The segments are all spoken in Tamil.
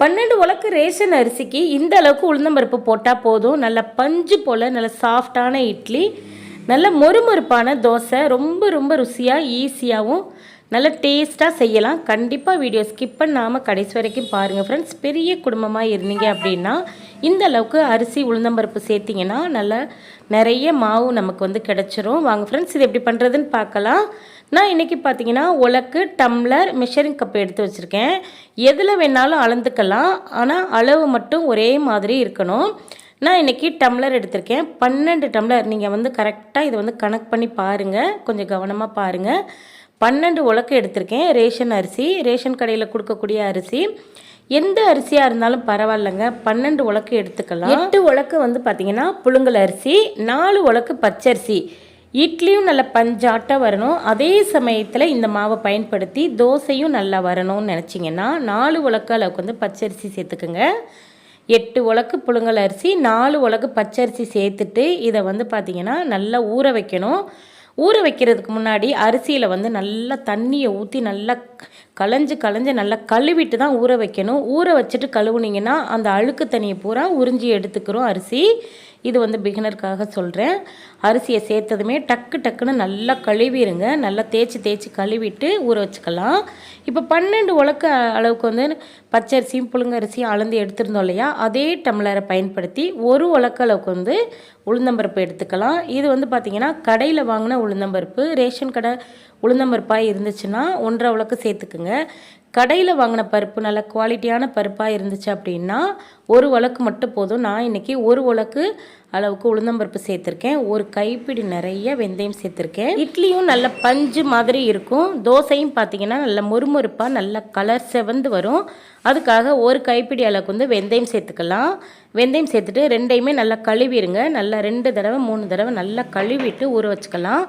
பன்னெண்டு உலக்கு ரேஷன் அரிசிக்கு இந்த அளவுக்கு உளுந்தம்பருப்பு போட்டால் போதும். நல்ல பஞ்சு போல் நல்ல சாஃப்டான இட்லி நல்ல மொறுமொறுப்பான தோசை ரொம்ப ரொம்ப ருசியாக ஈஸியாகவும் நல்ல டேஸ்ட்டாக செய்யலாம். கண்டிப்பாக வீடியோ ஸ்கிப் பண்ணாமல் கடைசி வரைக்கும் பாருங்கள் ஃப்ரெண்ட்ஸ் பெரிய குடும்பமாக இருந்தீங்க அப்படின்னா இந்த அளவுக்கு அரிசி உளுந்தம்பருப்பு சேர்த்திங்கன்னா நல்ல நிறைய மாவு நமக்கு வந்து கிடச்சிரும். வாங்க ஃப்ரெண்ட்ஸ் இது எப்படி பண்ணுறதுன்னு பார்க்கலாம். நான் இன்றைக்கி பார்த்தீங்கன்னா உலக்கு டம்ளர் மெஷரிங் கப் எடுத்து வச்சுருக்கேன். எதில் வேணாலும் அளந்துக்கலாம். ஆனால் அளவு மட்டும் ஒரே மாதிரி இருக்கணும். நான் இன்றைக்கி டம்ளர் எடுத்திருக்கேன். பன்னெண்டு டம்ளர். நீங்கள் வந்து கரெக்டாக இதை வந்து கணக்கு பண்ணி பாருங்கள் கொஞ்சம் கவனமாக பாருங்கள் பன்னெண்டு உலக்கு எடுத்திருக்கேன். ரேஷன் அரிசி. ரேஷன் கடையில் கொடுக்கக்கூடிய அரிசி. எந்த அரிசியாக இருந்தாலும் பரவாயில்லைங்க. பன்னெண்டு உலக்கு எடுத்துக்கலாம். எட்டு உலக்கு வந்து பார்த்திங்கன்னா புழுங்கல் அரிசி நாலு உலக்கு பச்சரிசி. இட்லியும் நல்ல பஞ்சாட்டாக வரணும். அதே சமயத்தில் இந்த மாவை பயன்படுத்தி தோசையும் நல்லா வரணும்னு நினச்சிங்கன்னா நாலு உலக்க அளவுக்கு வந்து பச்சரிசி சேர்த்துக்குங்க. எட்டு உலக்கு புழுங்கல் அரிசி நாலு உலக்கு பச்சரிசி சேர்த்துட்டு இதை வந்து பார்த்திங்கன்னா நல்லா ஊற வைக்கணும். ஊற வைக்கிறதுக்கு முன்னாடி அரிசியில் வந்து நல்லா தண்ணியை ஊற்றி நல்லா களைஞ்சு களைஞ்சு நல்லா கழுவிட்டு தான் ஊற வைக்கணும். ஊற வச்சுட்டு கழுவுனீங்கன்னா அந்த அழுக்கு தண்ணியை பூரா உறிஞ்சி எடுத்துக்கிறோம் அரிசி. இது வந்து பிகினருக்காக சொல்கிறேன் அரிசியை சேர்த்ததுமே டக்கு டக்குன்னு நல்லா கழுவிடுங்க நல்லா தேய்ச்சி தேய்ச்சி கழுவிட்டு ஊற வச்சுக்கலாம். இப்போ பன்னெண்டு உலக்க அளவுக்கு வந்து பச்சரிசியும் புழுங்கரிசியும் அளந்து எடுத்திருந்தோம் இல்லையா? அதே டம்ளரை பயன்படுத்தி ஒரு உலக்க அளவுக்கு வந்து உளுந்தம்பருப்பு எடுத்துக்கலாம். இது வந்து பார்த்திங்கன்னா கடையில் வாங்கின உளுந்தம்பருப்பு. ரேஷன் கடை உளுந்தம்பருப்பாக இருந்துச்சுன்னா ஒன்றரை உலக்கு சேர்த்துக்குங்க. கடையில் வாங்கின பருப்பு நல்ல குவாலிட்டியான பருப்பாக இருந்துச்சு அப்படின்னா ஒரு உலக்கு மட்டும் போதும். நான் இன்றைக்கி ஒரு உலக்கு அளவுக்கு உளுந்தம்பருப்பு சேர்த்துருக்கேன். ஒரு கைப்பிடி நிறைய வெந்தயம் சேர்த்துருக்கேன். இட்லியும் நல்ல பஞ்சு மாதிரி இருக்கும். தோசையும் பார்த்தீங்கன்னா நல்ல மொறுமொறுப்பாக நல்ல கலர் செவந்து வரும். அதுக்காக ஒரு கைப்பிடி அளவுக்கு வந்து வெந்தயம் சேர்த்துக்கலாம். வெந்தயம் சேர்த்துட்டு ரெண்டையுமே நல்லா கழுவிடுங்க. நல்லா ரெண்டு தடவை மூணு தடவை நல்லா கழுவிட்டு ஊற வச்சுக்கலாம்.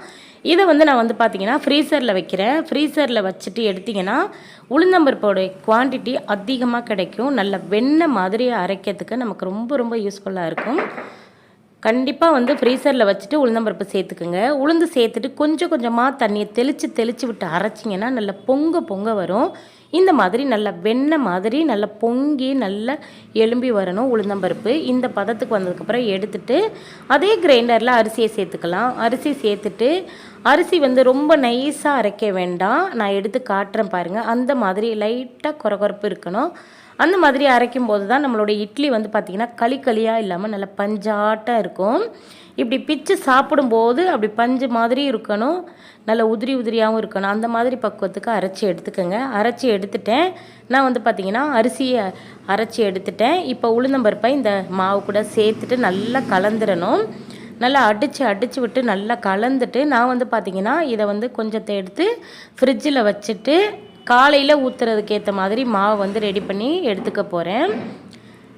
இதை வந்து நான் வந்து பார்த்தீங்கன்னா ஃப்ரீசரில் வைக்கிறேன். ஃப்ரீசரில் வச்சுட்டு எடுத்திங்கன்னா உளுந்தம்பருப்போடைய குவான்டிட்டி அதிகமாக கிடைக்கும். நல்ல வெண்ணெய் மாதிரி அரைக்கிறதுக்கு நமக்கு ரொம்ப ரொம்ப யூஸ்ஃபுல்லாக இருக்கும். கண்டிப்பாக வந்து ஃப்ரீசரில் வச்சுட்டு உளுந்தம்பருப்பு சேர்த்துக்குங்க. உளுந்து சேர்த்துட்டு கொஞ்சம் கொஞ்சமாக தண்ணியை தெளித்து தெளித்து விட்டு அரைச்சிங்கன்னா நல்லா பொங்க பொங்க வரும். இந்த மாதிரி நல்லா வெண்ணெய் மாதிரி நல்லா பொங்கி நல்லா எலும்பி வரணும் உளுந்தம்பருப்பு இந்த பதத்துக்கு வந்ததுக்கப்புறம் எடுத்துட்டு அதே கிரைண்டரில் அரிசியை சேர்த்துக்கலாம். அரிசி சேர்த்துட்டு அரிசி வந்து ரொம்ப நைஸாக அரைக்க வேண்டாம். நான் எடுத்து காட்டுறேன் பாருங்கள் அந்த மாதிரி லைட்டாக குறகுறப்பு இருக்கணும். அந்த மாதிரி அரைக்கும் போது தான் நம்மளோட இட்லி வந்து பார்த்திங்கன்னா களி களியாக இல்லாமல் நல்லா பஞ்சாட்டாக இருக்கும். இப்படி பிச்சு சாப்பிடும்போது அப்படி பஞ்சு மாதிரி இருக்கணும். நல்ல உதிரி உதிரியாகவும் இருக்கணும். அந்த மாதிரி பக்குவத்துக்கு அரைச்சி எடுத்துக்கோங்க. அரைச்சி எடுத்துட்டேன். நான் வந்து பார்த்திங்கன்னா அரிசியை அரைச்சி எடுத்துட்டேன். இப்போ உளுந்தம்பருப்பை இந்த மாவு கூட சேர்த்துட்டு நல்லா கலந்துடணும் நல்லா அடித்து அடித்து விட்டு நல்லா கலந்துட்டு நான் வந்து பார்த்திங்கன்னா இதை வந்து கொஞ்சத்தை எடுத்து ஃப்ரிட்ஜில் வச்சுட்டு காலையில் ஊற்றுறதுக்கு ஏற்ற மாதிரி மாவு வந்து ரெடி பண்ணி எடுத்துக்க போகிறேன்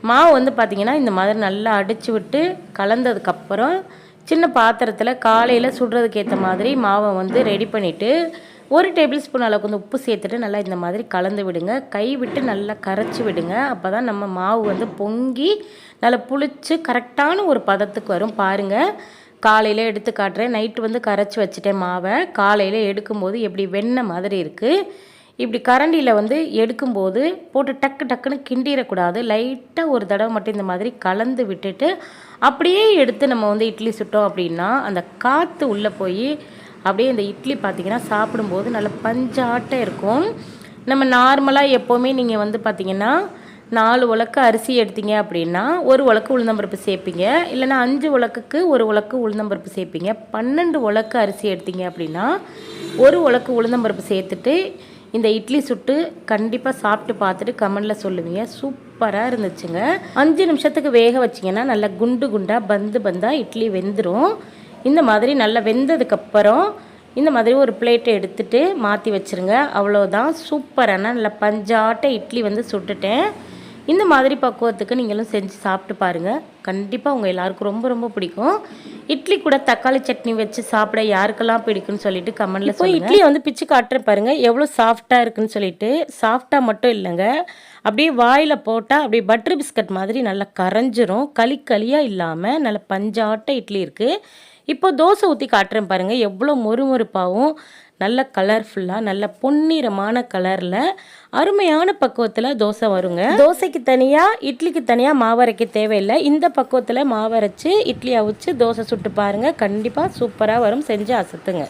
மாவு வந்து பார்த்திங்கன்னா இந்த மாதிரி நல்லா அடித்து விட்டு கலந்ததுக்கப்புறம் சின்ன பாத்திரத்தில் காலையில் சுடுறதுக்கு ஏற்ற மாதிரி மாவை வந்து ரெடி பண்ணிவிட்டு ஒரு டேபிள் ஸ்பூன் அளவுக்கு வந்து உப்பு சேர்த்துட்டு நல்லா இந்த மாதிரி கலந்து விடுங்க. கை விட்டு நல்லா கரைச்சி விடுங்க. அப்போ தான் நம்ம மாவு வந்து பொங்கி நல்லா புளிச்சு கரெக்டான ஒரு பதத்துக்கு வரும். பாருங்கள் காலையில் எடுத்து காட்டுறேன். நைட்டு வந்து கரைச்சி வச்சுட்டேன் மாவை. காலையில் எடுக்கும்போது எப்படி வெண்ணெய் மாதிரி இருக்குது இப்படி கரண்டியில் வந்து எடுக்கும்போது போட்டு டக்கு டக்குன்னு கிண்டிடக்கூடாது. லைட்டாக ஒரு தடவை மட்டும் இந்த மாதிரி கலந்து விட்டுட்டு அப்படியே எடுத்து நம்ம வந்து இட்லி சுட்டோம் அப்படின்னா அந்த காற்று உள்ளே போய் அப்படியே இந்த இட்லி பார்த்திங்கன்னா சாப்பிடும்போது நல்ல பஞ்சாட்டம் இருக்கும். நம்ம நார்மலாக எப்போவுமே நீங்கள் வந்து பார்த்திங்கன்னா நாலு உலக்கு அரிசி எடுத்தீங்க அப்படின்னா ஒரு உலக்கு உளுந்தம்பருப்பு சேர்ப்பீங்க இல்லைன்னா அஞ்சு உலக்குக்கு ஒரு உலக்கு உளுந்தம்பருப்பு சேர்ப்பீங்க பன்னெண்டு உலக்கு அரிசி எடுத்தீங்க அப்படின்னா ஒரு உலக்கு உளுந்தம்பருப்பு சேர்த்துட்டு இந்த இட்லி சுட்டு கண்டிப்பாக சாப்பிட்டு பார்த்துட்டு கமெண்டில் சொல்லுவீங்க. சூப்பராக இருந்துச்சுங்க. அஞ்சு நிமிஷத்துக்கு வேக வச்சிங்கன்னா நல்லா குண்டு குண்டாக பந்து பந்தாக இட்லி வெந்துடும் இந்த மாதிரி நல்லா வெந்ததுக்கப்புறம் இந்த மாதிரி ஒரு பிளேட்டை எடுத்துகிட்டு மாற்றி வச்சுருங்க. அவ்வளோதான் சூப்பரான நல்ல பஞ்சாட்ட இட்லி வந்து சுட்டுட்டேன். இந்த மாதிரி பக்குவத்துக்கு நீங்களும் செஞ்சு சாப்பிட்டு பாருங்கள் கண்டிப்பாக உங்கள் எல்லாருக்கும் ரொம்ப ரொம்ப பிடிக்கும். இட்லி கூட தக்காளி சட்னி வச்சு சாப்பிட யாருக்கெல்லாம் பிடிக்கும்னு சொல்லிட்டு கமெண்ட்ல இப்போ இட்லியை வந்து பிச்சு காட்டுறேன் பாருங்க எவ்வளோ சாஃப்டாக இருக்குன்னு சொல்லிட்டு சாஃப்டாக மட்டும் இல்லைங்க. அப்படியே வாயில் போட்டால் அப்படியே பட்டர் பிஸ்கட் மாதிரி நல்லா கரைஞ்சிரும். களி களியாக இல்லாமல் நல்ல பஞ்சாட்ட இட்லி இருக்குது இப்போ தோசை ஊற்றி காட்டுறேன் பாருங்கள் எவ்வளோ மொறுமொறுப்பாகவும் நல்ல கலர்ஃபுல்லாக நல்ல பொன்னிறமான கலரில் அருமையான பக்குவத்தில் தோசை வருங்க. தோசைக்கு தனியாக இட்லிக்கு தனியாக மாவரைக்க தேவையில்லை. இந்த பக்குவத்தில் மாவரைச்சு இட்லி அவிச்சு தோசை சுட்டு பாருங்கள் கண்டிப்பாக சூப்பராக வரும். செஞ்சு அசத்துங்க.